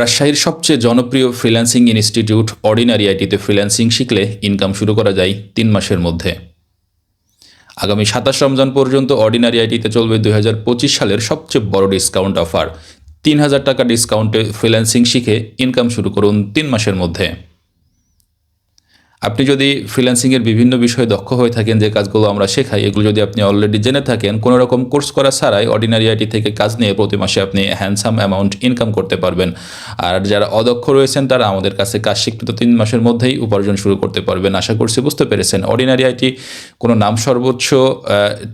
রাজশাহীর সবচেয়ে জনপ্রিয় ফ্রিল্যান্সিং ইনস্টিটিউট অর্ডিনারি আইটিতে ফ্রিল্যান্সিং শিখলে ইনকাম শুরু করা যায় তিন মাসের মধ্যে। আগামী সাতাশ রমজান পর্যন্ত অর্ডিনারি আইটিতে চলবে দু হাজার পঁচিশ সালের সবচেয়ে বড় ডিসকাউন্ট অফার। তিন হাজার টাকা ডিসকাউন্টে ফ্রিল্যান্সিং শিখে ইনকাম শুরু করুন তিন মাসের মধ্যে। আপনি যদি ফ্রিল্যান্সিংয়ের বিভিন্ন বিষয়ে দক্ষ হয়ে থাকেন, যে কাজগুলো আমরা শেখাই, এগুলো যদি আপনি অলরেডি জেনে থাকেন কোনো রকম কোর্স করা ছাড়াই অর্ডিনারি আইটি থেকে কাজ নিয়ে প্রতি মাসে আপনি হ্যান্ডসাম অ্যামাউন্ট ইনকাম করতে পারবেন। আর যারা অদক্ষ রয়েছেন, তারা আমাদের কাছে কাজ শিখতে তো তিন মাসের মধ্যেই উপার্জন শুরু করতে পারবেন। আশা করছি বুঝতে পেরেছেন। অর্ডিনারি আইটি কোনো নাম সর্বোচ্চ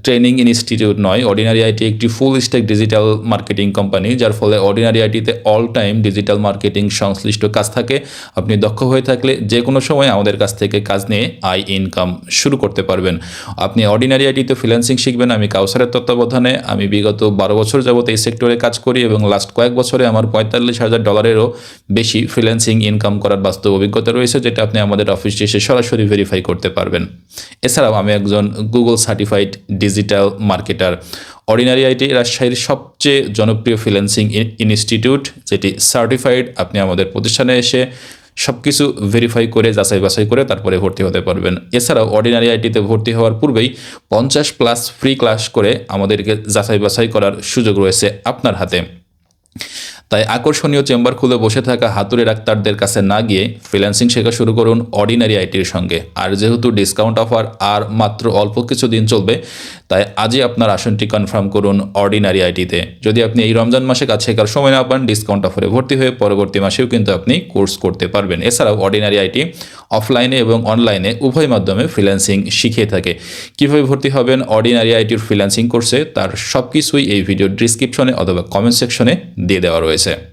ট্রেনিং ইনস্টিটিউট নয়। অর্ডিনারি আইটি একটি full stack digital marketing company যার ফলে অর্ডিনারি আইটিতে অল টাইম ডিজিটাল মার্কেটিং সংশ্লিষ্ট কাজ থাকে। আপনি দক্ষ হয়ে থাকলে যে কোনো সময় আমাদের কাছ থেকে কাজ নিয়ে আয় ইনকাম শুরু করতে পারবেন। আপনি অর্ডিনারি আইটিতে ফ্রিল্যান্সিং শিখবেন, আমি কাউসারের তত্ত্বাবধানে আমি বিগত বারো বছর যাবত এই সেক্টরে কাজ করি এবং লাস্ট কয়েক বছরে আমার পঁয়তাল্লিশ হাজার ডলারেরও বেশি ফ্রিল্যান্সিং ইনকাম করার বাস্তব অভিজ্ঞতা রয়েছে, যেটা আপনি আমাদের অফিসে এসে সরাসরি ভেরিফাই করতে পারবেন। এছাড়াও আমি একজন Google certified digital marketer ordinary IT রাজশাহীর সবচেয়ে জনপ্রিয় ফ্রিল্যান্সিং ইনস্টিটিউট যেটি সার্টিফাইড আপনি আমাদের প্রতিষ্ঠানে এসে সব কিছু ভেরিফাই করে, যাচাই বাছাই করে তারপরে ভর্তি হতে পারবেন। এছাড়াও অর্ডিনারি আইটিতে ভর্তি হওয়ার পূর্বেই পঞ্চাশ প্লাস ফ্রি ক্লাস করে আমাদেরকে যাচাই বাছাই করার সুযোগ রয়েছে আপনার হাতে। তাই আকর্ষণীয় চেম্বার খুলে বসে থাকা হাতুড়ে ডাক্তারদের কাছে না গিয়ে ফ্রিল্যান্সিং শেখা শুরু করুন অর্ডিনারি আইটির সঙ্গে। আর যেহেতু ডিসকাউন্ট অফার আর মাত্র অল্প কিছু দিন চলবে, তাই আজই আপনার আসনটি কনফার্ম করুন অর্ডিনারি আইটিতে। যদি আপনি এই রমজান মাসে কাজ শেখার সময় না পান, ডিসকাউন্ট অফারে ভর্তি হয়ে পরবর্তী মাসেও কিন্তু আপনি কোর্স করতে পারবেন। এছাড়াও অর্ডিনারি আইটি অফলাইনে এবং অনলাইনে উভয় মাধ্যমে ফ্রিল্যান্সিং শিখিয়ে থাকে। কীভাবে ভর্তি হবেন অর্ডিনারি আইটির ফ্রিল্যান্সিং কোর্সে, তার সব কিছুই এই ভিডিওর ডিসক্রিপশনে অথবা কমেন্ট সেকশনে দিয়ে দেওয়া রয়েছে। হয়েছে